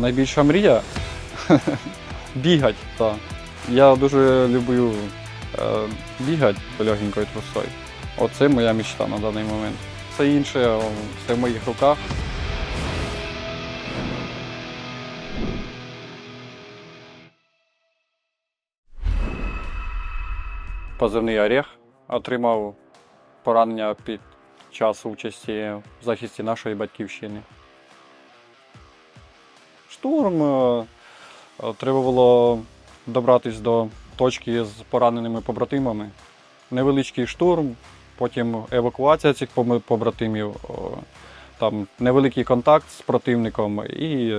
найбільша мрія бігати. Так. Я дуже люблю е, бігати легенькою трусою. Оце моя мечта на даний момент. Все інше все в моїх руках. Позивний Орех отримав поранення під час участі в захисті нашої батьківщини. Штурм е, е, треба було добратися до точки з пораненими побратимами. Невеличкий штурм, потім евакуація цих побратимів, там невеликий контакт з противником і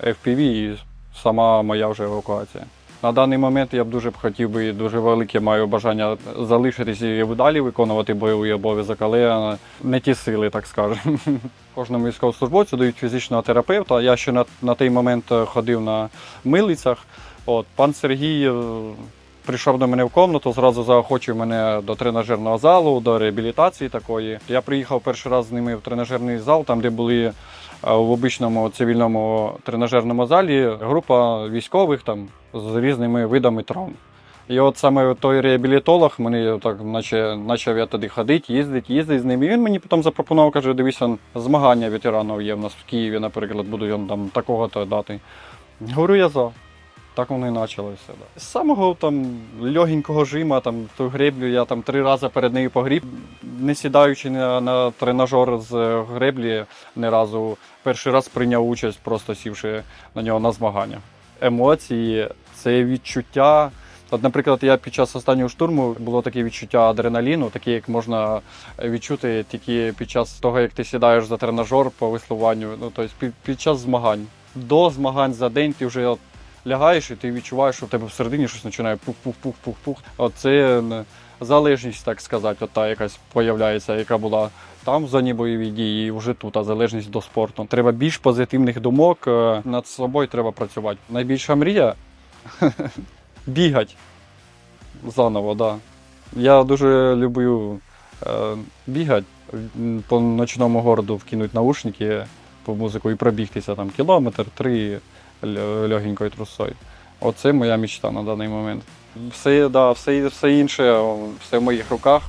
FPV, і сама моя вже евакуація. На даний момент я б дуже б хотів би дуже велике маю бажання залишитися і далі виконувати бойовий обов'язок, але не ті сили, так скажемо. Кожному військовослужбовцю дають фізичного терапевта. Я ще на, на той момент ходив на милицях. От, пан Сергій е, прийшов до мене в комнату, зразу заохочив мене до тренажерного залу, до реабілітації такої. Я приїхав перший раз з ними в тренажерний зал, там де були е, в обичному цивільному тренажерному залі група військових там з різними видами травм. І от саме той реабілітолог мені так, наче почав я туди ходити, їздити, їздити з ним. І він мені потім запропонував, каже, дивися, змагання ветеранів є в нас в Києві, наприклад, буду я там такого-то дати. Говорю, я за. Так воно і почалося. Да. З самого там легенького жима, там ту греблю я там три рази перед нею погріб, не сідаючи на, на тренажер з е, греблі не разу. Перший раз прийняв участь, просто сівши на нього на змагання. Емоції, це відчуття. От, наприклад, я під час останнього штурму було таке відчуття адреналіну, таке, як можна відчути тільки під час того, як ти сідаєш за тренажер по веслуванню, ну тобто під, під час змагань. До змагань за день ти вже лягаєш і ти відчуваєш, що в тебе всередині щось починає пух-пух-пух-пух-пух. Оце залежність, так сказати, та якась появляється, яка була там в зоні бойові дії, і вже тут, а залежність до спорту. Треба більш позитивних думок, е, над собою треба працювати. Найбільша мрія бігати заново, да. Я дуже люблю е, бігати по ночному городу, вкинути наушники по музику і пробігтися там кілометр, три легенькою трусою. Оце моя мечта на даний момент. Все, да, все, все інше, все в моїх руках.